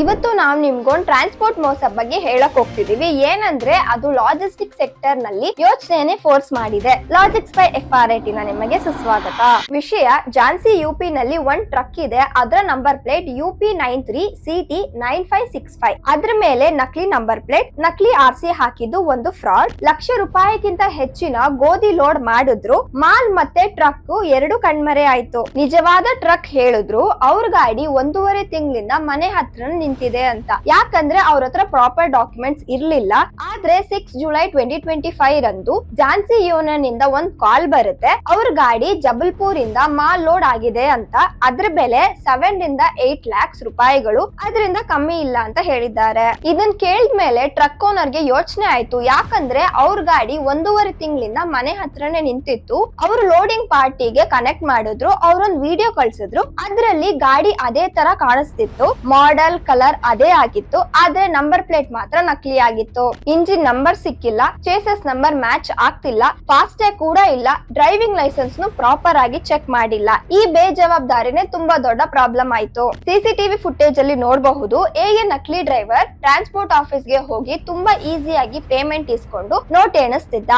ಇವತ್ತು ನಾವು ನಿಮ್ಗೊಂದು ಟ್ರಾನ್ಸ್ಪೋರ್ಟ್ ಮೋಸ ಬಗ್ಗೆ ಹೇಳಕ್ ಹೋಗ್ತಿದೀವಿ. ಏನಂದ್ರೆ ಅದು ಲಾಜಿಸ್ಟಿಕ್ ಸೆಕ್ಟರ್ನಲ್ಲಿ ಯೋಚನೆನೆ ಫೋರ್ಸ್ ಮಾಡಿದೆ. Logics by F R I ಟಿನ ನಿಮಗೆ ಸುಸ್ವಾಗತ. ವಿಷಯ ಝಾನ್ಸಿ ಯುಪಿ ನಲ್ಲಿ ಒಂದ್ ಟ್ರಕ್ ಇದೆ. ಅದರ number plate U P nine three C T nine five six five ಅದ್ರ ಮೇಲೆ ನಕಲಿ ನಂಬರ್ ಪ್ಲೇಟ್ ನಕಲಿ ಆರ್ ಸಿ ಹಾಕಿದ್ದು ಒಂದು ಫ್ರಾಡ್ ಲಕ್ಷ ರೂಪಾಯಿಗಿಂತ ಹೆಚ್ಚಿನ ಗೋಧಿ ಲೋಡ್ ಮಾಡಿದ್ರು. ಮಾಲ್ ಮತ್ತೆ ಟ್ರಕ್ ಎರಡು ಕಣ್ಮರೆ ಆಯ್ತು. ನಿಜವಾದ ಟ್ರಕ್ ಹೇಳಿದ್ರು. ಅವ್ರ ಗಾಡಿ ಒಂದೂವರೆ ತಿಂಗಳಿಂದ ಮನೆ ಹತ್ರ ನಿಂತಿದೆ ಅಂತ. ಯಾಕಂದ್ರೆ ಅವ್ರ ಹತ್ರ ಪ್ರಾಪರ್ ಡಾಕ್ಯುಮೆಂಟ್ಸ್ ಇರ್ಲಿಲ್ಲ. ಆದ್ರೆ six July twenty twenty five ರಂದು ಝಾನ್ಸಿ ಯೂನಿಯನ್ ಇಂದ ಒಂದ್ ಕಾಲ್ ಬರುತ್ತೆ. ಅವ್ರ ಗಾಡಿ ಜಬಲ್ಪುರ್ ಇಂದ ಮಾಲ್ ಲೋಡ್ ಆಗಿದೆ ಅಂತ. ಅದ್ರ ಬೆಲೆ ಸೆವೆನ್ ಇಂದ ಏಟ್ ಲ್ಯಾಕ್ಸ್ ರೂಪಾಯಿಗಳು. ಅದರಿಂದ ಕಮ್ಮಿ ಇಲ್ಲ ಅಂತ ಹೇಳಿದ್ದಾರೆ. ಇದನ್ ಕೇಳಿದ್ಮೇಲೆ ಟ್ರಕ್ ಓನರ್ಗೆ ಯೋಚನೆ ಆಯ್ತು. ಯಾಕಂದ್ರೆ ಅವ್ರ ಗಾಡಿ ಒಂದೂವರೆ ತಿಂಗಳಿಂದ ಮನೆ ಹತ್ರನೇ ನಿಂತಿತ್ತು. ಅವರು ಲೋಡಿಂಗ್ ಪಾರ್ಟಿಗೆ ಕನೆಕ್ಟ್ ಮಾಡಿದ್ರು. ಅವ್ರೊಂದ್ ವಿಡಿಯೋ ಕಳ್ಸಿದ್ರು. ಅದ್ರಲ್ಲಿ ಗಾಡಿ ಅದೇ ತರ ಕಾಣಿಸ್ತಿತ್ತು. ಮಾಡೆಲ್ ಕಲರ್ ಅದೇ ಆಗಿತ್ತು. ಆದ್ರೆ ನಂಬರ್ ಪ್ಲೇಟ್ ಮಾತ್ರ ನಕಲಿ ಆಗಿತ್ತು. ನಂಬರ್ ಸಿಕ್ಕಿಲ್ಲ ಚೇಸಸ್ ನಂಬರ್ ಮ್ಯಾಚ್ ಆಗ್ತಿಲ್ಲ ಫಾಸ್ಟ್ ಟ್ಯಾಗ್ ಕೂಡ ಇಲ್ಲ ಡ್ರೈವಿಂಗ್ ಲೈಸೆನ್ಸ್ ನು ಪ್ರಾಪರ್ ಆಗಿ ಚೆಕ್ ಮಾಡಿಲ್ಲ. ಈ ಬೇಜವಾಬ್ದಾರಿನೇ ತುಂಬಾ ದೊಡ್ಡ ಪ್ರಾಬ್ಲಮ್ ಆಯ್ತು. ಸಿಸಿಟಿವಿ ಫುಟೇಜ್ ಅಲ್ಲಿ ನೋಡಬಹುದು ಹೇಗೆ ನಕಲಿ ಡ್ರೈವರ್ ಟ್ರಾನ್ಸ್ಪೋರ್ಟ್ ಆಫೀಸ್ಗೆ ಹೋಗಿ ತುಂಬಾ ಈಸಿಯಾಗಿ ಪೇಮೆಂಟ್ ಇಸ್ಕೊಂಡು ನೋಟ್ ಎಣಿಸ್ತಿದ್ದ.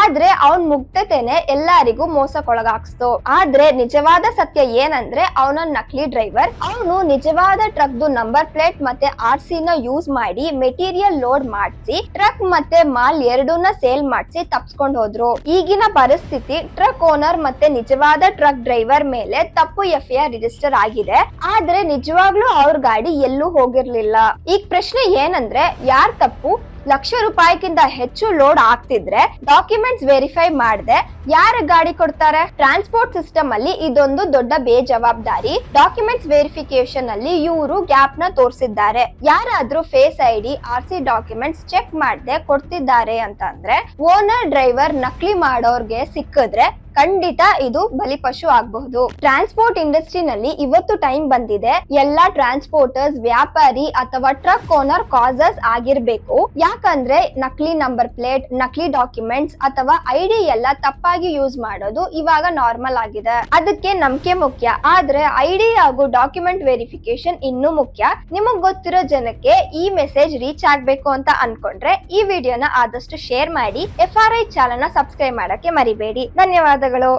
ಆದ್ರೆ ಅವನ್ ಮುಗ್ಧತೆನೆ ಎಲ್ಲರಿಗೂ ಮೋಸಕ್ಕೊಳಗಾಕ್ಸ್ತು ಆದ್ರೆ ನಿಜವಾದ ಸತ್ಯ ಏನಂದ್ರೆ, ಅವನ ನಕಲಿ ಡ್ರೈವರ್ ಅವನು ನಿಜವಾದ ಟ್ರಕ್ ನಂಬರ್ ಪ್ಲೇಟ್ ಮತ್ತೆ ಆರ್ ಸಿ ನ ಯೂಸ್ ಮಾಡಿ ಮೆಟೀರಿಯಲ್ ಲೋಡ್ ಮಾಡಿಸಿ ಟ್ರಕ್ ಮತ್ತೆ ಮಾಲ್ ಎರಡನ್ನ ಸೇಲ್ ಮಾಡಿಸಿ ತಪ್ಸ್ಕೊಂಡ್ ಹೋದ್ರು. ಈಗಿನ ಪರಿಸ್ಥಿತಿ ಟ್ರಕ್ ಓನರ್ ಮತ್ತೆ ನಿಜವಾದ ಟ್ರಕ್ ಡ್ರೈವರ್ ಮೇಲೆ ತಪ್ಪು ಎಫ್ ಐ ಆರ್ ರಿಜಿಸ್ಟರ್ ಆಗಿದೆ. ಆದ್ರೆ ನಿಜವಾಗ್ಲೂ ಅವ್ರ ಗಾಡಿ ಎಲ್ಲೂ ಹೋಗಿರ್ಲಿಲ್ಲ. ಈಗ ಪ್ರಶ್ನೆ ಏನಂದ್ರೆ, ಯಾರ್ ತಪ್ಪು? ಲಕ್ಷ ರೂಪಾಯಿಗಿಂತ ಹೆಚ್ಚು ಲೋಡ್ ಆಗ್ತಿದ್ರೆ ಡಾಕ್ಯುಮೆಂಟ್ಸ್ ವೆರಿಫೈ ಮಾಡದೆ. ಯಾರ ಗಾಡಿ ಕೊಡ್ತಾರೆ? ಟ್ರಾನ್ಸ್ಪೋರ್ಟ್ ಸಿಸ್ಟಮ್ ಅಲ್ಲಿ ಇದೊಂದು ದೊಡ್ಡ ಬೇಜವಾಬ್ದಾರಿ. ಡಾಕ್ಯುಮೆಂಟ್ಸ್ ವೆರಿಫಿಕೇಶನ್ ಅಲ್ಲಿ ಇವರು ಗ್ಯಾಪ್ನ ತೋರಿಸಿದ್ದಾರೆ. ಯಾರಾದ್ರೂ face I D R C documents check ಮಾಡದೆ ಕೊಡ್ತಿದ್ದಾರೆ ಅಂತ ಅಂದ್ರೆ ಓನರ್ ಡ್ರೈವರ್ ನಕಲಿ ಮಾಡೋರ್ಗೆ ಸಿಕ್ಕಿದ್ರೆ ಖಂಡಿತ ಇದು ಬಲಿಪಶು ಆಗಬಹುದು. ಟ್ರಾನ್ಸ್ಪೋರ್ಟ್ ಇಂಡಸ್ಟ್ರಿನಲ್ಲಿ ಇವತ್ತು ಟೈಮ್ ಬಂದಿದೆ. ಎಲ್ಲಾ ಟ್ರಾನ್ಸ್ಪೋರ್ಟರ್ಸ್ ವ್ಯಾಪಾರಿ ಅಥವಾ ಟ್ರಕ್ ಓನರ್ ಕಾಸಸ್ ಆಗಿರ್ಬೇಕು. ಯಾಕಂದ್ರೆ ನಕಲಿ ನಂಬರ್ ಪ್ಲೇಟ್ ನಕಲಿ ಡಾಕ್ಯುಮೆಂಟ್ಸ್ ಅಥವಾ ಐಡಿ ಎಲ್ಲ ತಪ್ಪಾಗಿ ಯೂಸ್ ಮಾಡೋದು ಇವಾಗ ನಾರ್ಮಲ್ ಆಗಿದೆ. ಅದಕ್ಕೆ ನಂಬಿಕೆ ಮುಖ್ಯ. ಆದ್ರೆ ಐಡಿ ಹಾಗೂ ಡಾಕ್ಯುಮೆಂಟ್ ವೆರಿಫಿಕೇಶನ್ ಇನ್ನೂ ಮುಖ್ಯ. ನಿಮಗ್ ಗೊತ್ತಿರೋ ಜನಕ್ಕೆ ಈ ಮೆಸೇಜ್ ರೀಚ್ ಆಗ್ಬೇಕು ಅಂತ ಅನ್ಕೊಂಡ್ರೆ ಈ ವಿಡಿಯೋನ ಆದಷ್ಟು ಶೇರ್ ಮಾಡಿ. F R I channel subscribe ಮಾಡಕ್ಕೆ ಮರಿಬೇಡಿ. ಧನ್ಯವಾದಗಳು